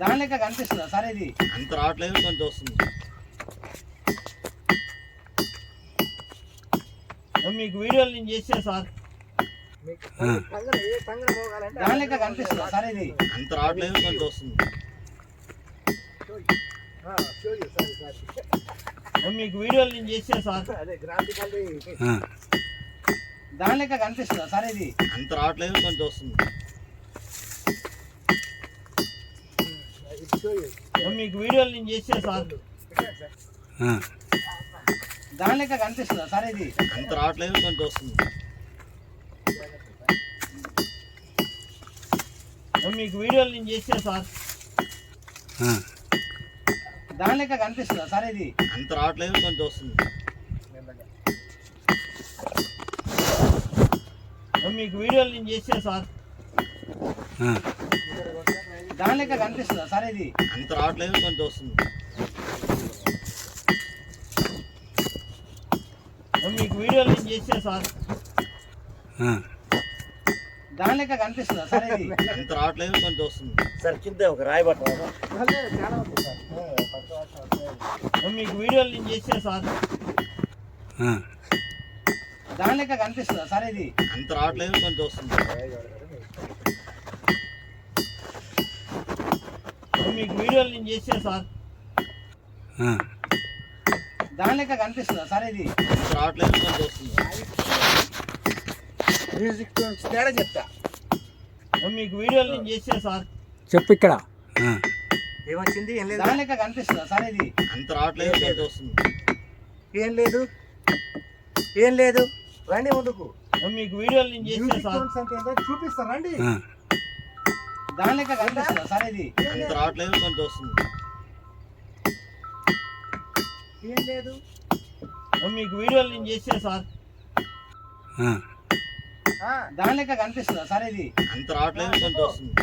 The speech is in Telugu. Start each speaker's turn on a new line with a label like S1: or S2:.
S1: దాని లెక్క కనిపిస్తుందా? సార్ ఇది.
S2: అంత రావట్లేదు కొంచెం వస్తుంది. మీకు వీడియోలు నేను చేసాను సార్.
S3: ఆ,
S1: దాని లెక్క కనిపిస్తుందా? సార్ ఇది.
S2: అంత రావట్లేదు కొంచెం వస్తుంది. మీకు వీడియోలు నేను చేసాను సార్.
S3: ఆ,
S1: దాని లెక్క కనిపిస్తుందా? సార్ ఇది.
S2: అంత రావట్లేదు కొంచెం వస్తుంది. మీకు వీడియోలు నేను చేసాను సార్
S3: ఆ,
S1: దాని లెక్క కనిపిస్తుందా సార్ ఇది?
S2: అంత రావట్లేదు కొంచెం వస్తుంది. మీకు వీడియోలు నేను చేసాను సార్?
S1: దాని లెక్క కనిపిస్తుందా సార్ ఇది?
S2: అంత రావట్లేదు కొంచెం వస్తుంది. మీకు వీడియోలు నేను చేసాను సార్?
S1: దాని లెక్క కనిపిస్తుందా? సార్ ఇది.
S2: అంత రావట్లేదు కొంచెం వస్తుంది. మీకు వీడియోలు నేను చేసాను సార్.
S1: దాని లెక్క కనిపిస్తుందా? సార్ ఇది.
S2: అంత రావట్లేదు కొంచెం వస్తుంది.
S4: సార్ కింద ఒక రాయి పట్టాలి
S2: మీకు వీడియోలు నేను చేసాను సార్.
S1: దాని లెక్క కనిపిస్తుందా? సార్ ఇది.
S2: అంత రావట్లేదు కొంచెం వస్తుంది. మీకు వీడియోలు నేను చేసాను సార్.
S3: ఆ,
S1: దాని లెక్క కనిపిస్తుందా సార్ ఇది?
S4: మ్యూజిక్ తేడా చెప్తా.
S2: మీకు వీడియోలు నేను చేసాను సార్.
S5: చెప్పు ఇక్కడ.
S3: ఆ,
S4: ఏమొచ్చింది? ఏం లేదు.
S1: దాని లెక్క కనిపిస్తుందా సార్ ఇది?
S2: అంత రావట్లేదు వస్తుంది.
S4: ఏం లేదు. ఏం లేదు. రండి ముందుకు.
S2: మీకు వీడియోలు నేను చేసాను
S4: మ్యూజిక్
S2: సార్.
S4: టోన్స్ అంటే ఏంటో చూపిస్తా రండి.
S3: ఆ,
S1: దాని లెక్క కనిపిస్తుందా? సార్ ఇది.
S2: అంత రావట్లేదు కొంచెం వస్తుంది.
S4: ఏం లేదు.
S2: మీకు వీడియోలు నేను చేసాను సార్.
S1: దాని లెక్క కనిపిస్తుందా? సార్ ఇది.
S2: అంత రావట్లేదు కొంచెం వస్తుంది.